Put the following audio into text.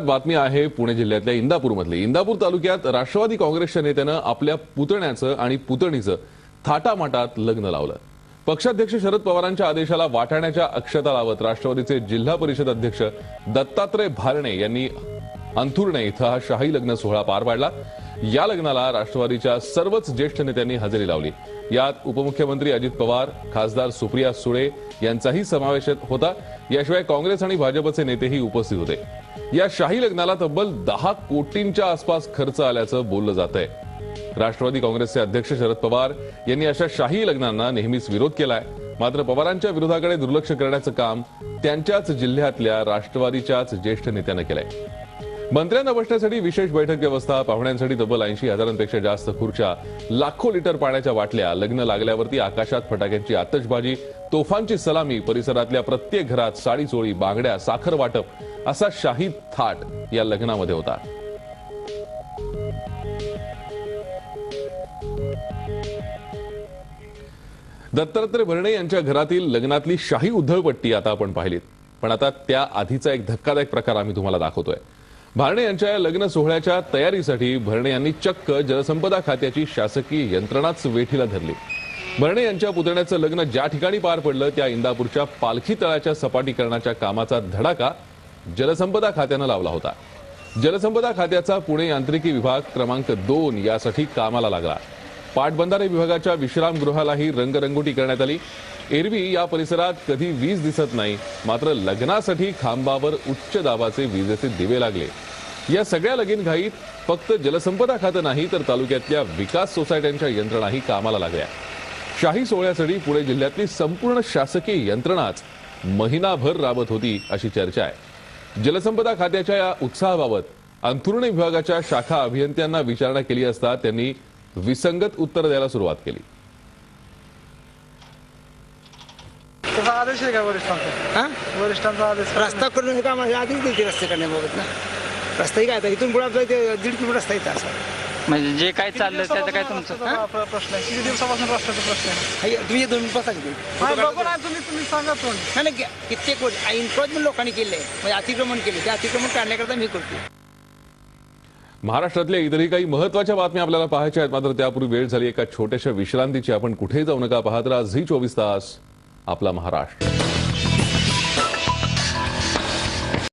बातमी आहे पुणे जिल्ह्यातल्या इंदापूरमधली. इंदापूर तालुक्यात राष्ट्रवादी काँग्रेसच्या नेत्यानं आपल्या पुतण्याचं आणि पुतणीचं थाटामाटात लग्न लावलं. पक्षाध्यक्ष शरद पवारांच्या आदेशाला वाटाण्याच्या अक्षता लावत राष्ट्रवादीचे जिल्हा परिषद अध्यक्ष दत्तात्रय भारणे यांनी अंथुर्णे इथं हा शाही लग्न सोहळा पार पाडला. या लग्नाला राष्ट्रवादीच्या सर्वच ज्येष्ठ नेत्यांनी हजेरी लावली. यात उपमुख्यमंत्री अजित पवार खासदार सुप्रिया सुळे यांचाही समावेश होता. याशिवाय काँग्रेस आणि भाजपचे नेतेही उपस्थित होते. या शाही लग्नाला तब्बल दहा कोटींच्या आसपास खर्च आल्याचं बोललं जात आहे राष्ट्रवादी काँग्रेसचे अध्यक्ष शरद पवार यांनी अशा शाही लग्नांना नेहमीच विरोध केलाय. मात्र पवारांच्या विरोधाकडे दुर्लक्ष करण्याचं काम त्यांच्याच जिल्ह्यातल्या राष्ट्रवादीच्याच ज्येष्ठ नेत्यानं केलंय. मंत्र्यांना बसण्यासाठी विशेष बैठक व्यवस्था पाहुण्यांसाठी तब्बल ऐंशी हजारांपेक्षा जास्त खुर्च्या लाखो लिटर पाण्याच्या वाटल्या लग्न लागल्यावरती आकाशात फटाक्यांची आतषबाजी तोफांची सलामी परिसरातल्या प्रत्येक घरात साडी चोळी बांगड्या साखर वाटप असा शाही थाट या लग्नामध्ये होता. दत्तात्रय भरणे यांच्या घरातील लग्नातली शाही उधळपट्टी आता आपण पाहिलीत. पण आता त्या आधीचा एक धक्कादायक प्रकार आम्ही तुम्हाला दाखवतोय. भारणे यांच्या या लग्न सोहळ्याच्या तयारीसाठी भरणे यांनी चक्क जलसंपदा खात्याची शासकीय यंत्रणाच वेठीला धरली. भरणे यांच्या पुतण्याचं लग्न ज्या ठिकाणी पार पडलं त्या इंदापूरच्या पालखी तळाच्या सपाटीकरणाच्या कामाचा धडाका जलसंपदा खात्यानं लावला होता. जलसंपदा खात्याचा पुणे यांत्रिकी विभाग क्रमांक दोन यासाठी कामाला लागला. पाटबंधारे विभागाच्या विश्रामगृहालाही रंगरंगोटी करण्यात आली. एरवी या परिसरात कधी वीज दिसत नाही मात्र लग्नासाठी खांबावर उच्च दाबाचे विजेचे दिवे लागले. या सगळ्या लगीन घाईत फक्त जलसंपदा खातं नाही तर तालुक्यातल्या विकास सोसायट्यांच्या यंत्रणाही कामाला लागल्या. शाही सोहळ्यासाठी पुणे जिल्ह्यातली संपूर्ण शासकीय यंत्रणाच महिनाभर राबत होती अशी चर्चा आहे. जलसंपदा खात्याच्या या उत्साहाबाबत अंथुर्णे विभागाच्या शाखा अभियंत्यांना विचारणा केली असता त्यांनी विसंगत उत्तर द्यायला सुरुवात केली. तसा आदेश आहे का वरिष्ठांचा? हा? वरिष्ठांचा आदेश रस्ता करून हे काम आधीच दिली रस्ते करण्याबाबत ना? रस्ताही काय आता इथून पुढे दीड किलोमीटर रस्ता इथं असा. म्हणजे जे काय किती चाललंय त्याचं काय तुमचं प्रश्न आहे? किती दिवसापासून रस्त्याचा प्रश्न आहे? हाय, तुम्ही दोन मिनिटं हा, बघू ना तुम्ही तुम्ही सांगा पण नाही नाही कित्येक वर्ष एन्क्रोचमेंट लोकांनी केले म्हणजे अतिक्रमण केले. ते अतिक्रमण काढण्याकरता मी करतो. महाराष्ट्रातल्या इतरही काही महत्त्वाच्या बातम्या आपल्याला पाहायच्या आहेत. मात्र त्यापूर्वी वेळ झाली एका छोट्याशा विश्रांतीची. आपण कुठेही जाऊ नका पाहत राहा. झी चोवीस तास आपला महाराष्ट्र.